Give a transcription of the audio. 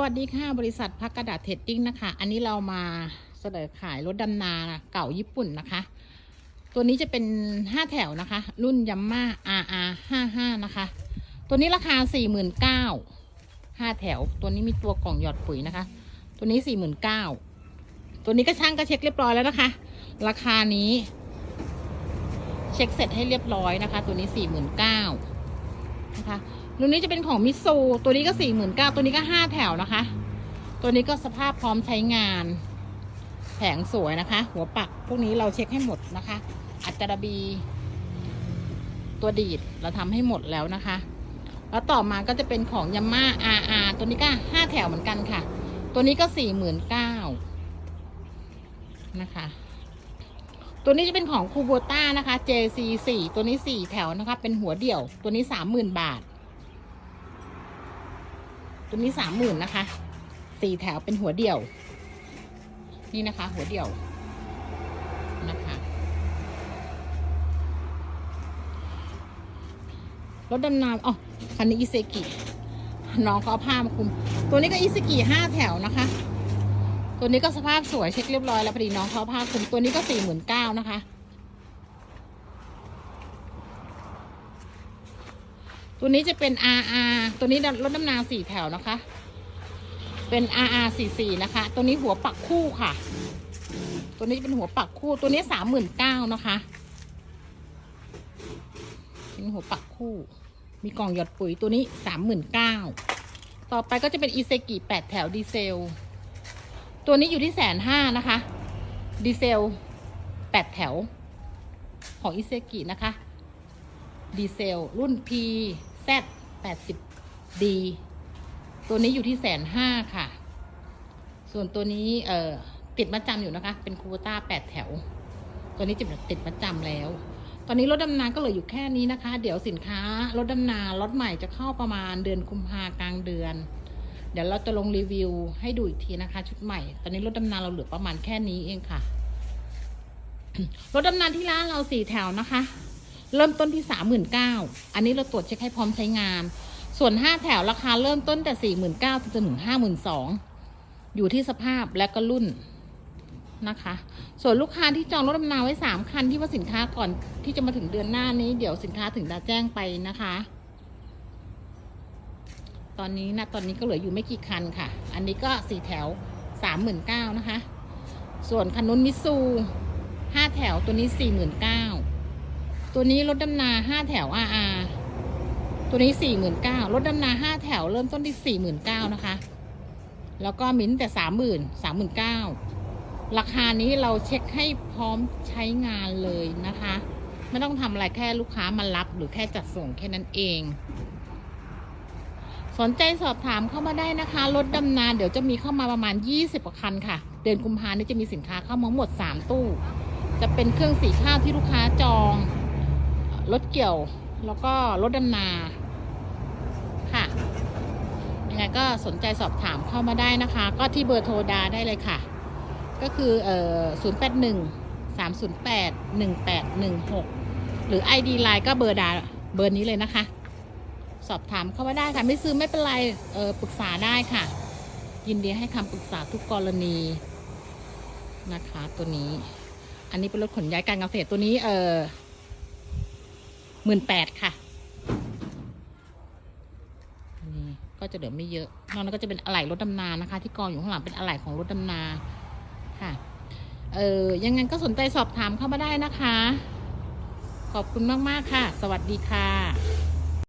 วัสดีค่ะ บริษัทพักกระดาษเทรดดิ้งนะคะ อันนี้เรามาเสนอขายรถดำนาเก่าญี่ปุ่นนะคะ ตัวนี้จะเป็น 5 แถวนะคะ รุ่นยัมมา RR 55นะคะ ตัวนี้ราคา 49,000 5 แถว ตัวนี้มีตัวกล่องหยอดปุ๋ยนะคะ ตัวนี้ 49,000 ตัวนี้ก็ช่างก็เช็คเรียบร้อยแล้วนะคะ ราคานี้ เช็คเสร็จให้เรียบร้อยนะคะ ตัวนี้ 49,000 นะคะ รุ่นนี้จะเป็นของมิซูตัวนี้ก็สี่หมื่นเก้าตัวนี้ก็ห้าแถวนะคะ ตัวนี้ก็สภาพพร้อมใช้งาน แผงสวยนะคะ หัวปักพวกนี้เราเช็คให้หมดนะคะ อัตราบี ตัวดีดเราทำให้หมดแล้วนะคะ แล้วต่อมาก็จะเป็นของยาม่า RR ตัวนี้ก็ห้าแถวเหมือนกันค่ะ ตัวนี้ก็สี่หมื่นเก้านะคะ ตัวนี้จะเป็นของคูโบต้านะคะ JC 4 ตัวนี้ 4 แถวนะคะ เป็นหัวเดี่ยว ตัวนี้ 30,000 บาท ตัวนี้30,000นะคะ4แถวเป็นหัวเดี่ยว นี่นะคะ หัวเดี่ยวนะคะรถดำน้ำอ๋อคันนี้อิเซกิน้องเขาเอาผ้ามาคุม ตัวนี้ก็อิเซกิห้าแถวนะคะ ตัวนี้ก็สภาพสวยเช็คเรียบร้อยแล้วพอดีน้องเขาผ้าคุมตัวนี้ก็สี่หมื่นเก้านะคะ ตัวนี้จะเป็น RR ตัวนี้รถดำนาสี่แถวนะคะ เป็น RR สี่สี่นะคะ ตัวนี้หัวปักคู่ค่ะ ตัวนี้เป็นหัวปักคู่ ตัวนี้สามหมื่นเก้านะคะ เป็นหัวปักคู่ มีกล่องหยอดปุ๋ยตัวนี้สามหมื่นเก้าต่อไปก็จะเป็นอีเซกิแปดแถวดีเซล ตัวนี้อยู่ที่แสนห้านะคะ ดีเซลแปดแถวของอิเซกินะคะ ดีเซล รุ่น P Z 80 D ตัวนี้อยู่ที่แสนห้าค่ะ ส่วนตัวนี้เอ่อติดมัดจำอยู่นะคะ เป็นคูต้าแปดแถว ตัวนี้จะติดมัดจำแล้ว ตอนนี้รถดำนาก็เหลืออยู่แค่นี้นะคะ เดี๋ยวสินค้ารถดำนารถใหม่จะเข้าประมาณเดือนกุมภากลางเดือน เดี๋ยวเราจะลงรีวิวให้ดูอีกทีนะคะ ชุดใหม่ ตอนนี้รถดำนาเราเหลือประมาณแค่นี้เองค่ะ รถดำนาที่ร้านเราสี่แถวนะคะ เริ่มต้นที่สามหมื่นเก้าอันนี้เราตรวจเช็คให้พร้อมใช้งาน ส่วนห้าแถวราคาเริ่มต้นแต่สี่หมื่นเก้าจนถึงห้าหมื่นสองอยู่ที่สภาพและก็รุ่นนะคะ ส่วนลูกค้าที่จองรถดำนาไว้สามคันที่ว่าสินค้าก่อนที่จะมาถึงเดือนหน้านี้ เดี๋ยวสินค้าถึงจะแจ้งไปนะคะ ตอนนี้นะตอนนี้ก็เหลืออยู่ไม่กี่คันค่ะ อันนี้ก็สี่แถวสามหมื่นเก้านะคะ ส่วนคันนุนมิซูห้าแถวตัวนี้สี่หมื่นเก้า ตัวนี้รถดำนาห้าแถว RR ตัวนี้สี่หมื่นเก้ารถดำนาห้าแถวเริ่มต้นที่สี่หมื่นเก้านะคะ แล้วก็มิ้นแต่สามหมื่นสามหมื่นเก้าราคานี้เราเช็คให้พร้อมใช้งานเลยนะคะ ไม่ต้องทำอะไรแค่ลูกค้ามารับหรือแค่จัดส่งแค่นั้นเอง สนใจสอบถามเข้ามาได้นะคะ รถดำนาเดี๋ยวจะมีเข้ามาประมาณ 20กว่าคันค่ะ เดือนกุมภานี้จะมีสินค้าเข้ามาหมด 3 ตู้ จะเป็นเครื่องสีข้าวที่ลูกค้าจอง รถเกี่ยว แล้วก็รถดำนา ค่ะ ยังไงก็สนใจสอบถามเข้ามาได้นะคะ ก็ที่เบอร์โทรดาได้เลยค่ะ ก็คือเอ่อ081 308 1816หรือ ID Line ก็เบอร์ดาเบอร์นี้เลยนะคะ สอบถามเข้ามาได้ค่ะ ไม่ซื้อไม่เป็นไรเออปรึกษาได้ค่ะ ยินดีให้คำปรึกษาทุกกรณีนะคะ ตัวนี้ อันนี้เป็นรถขนย้ายการเกษตรตัวนี้เออ หมื่นแปดค่ะนี่ก็จะเหลือไม่เยอะนอกนั้นก็จะเป็นอะไหล่รถดำนานะคะ ที่กองอยู่ข้างหลังเป็นอะไหล่ของรถดำนาค่ะ เออยังไงก็สนใจสอบถามเข้ามาได้นะคะ ขอบคุณมาก ๆ ค่ะ สวัสดีค่ะ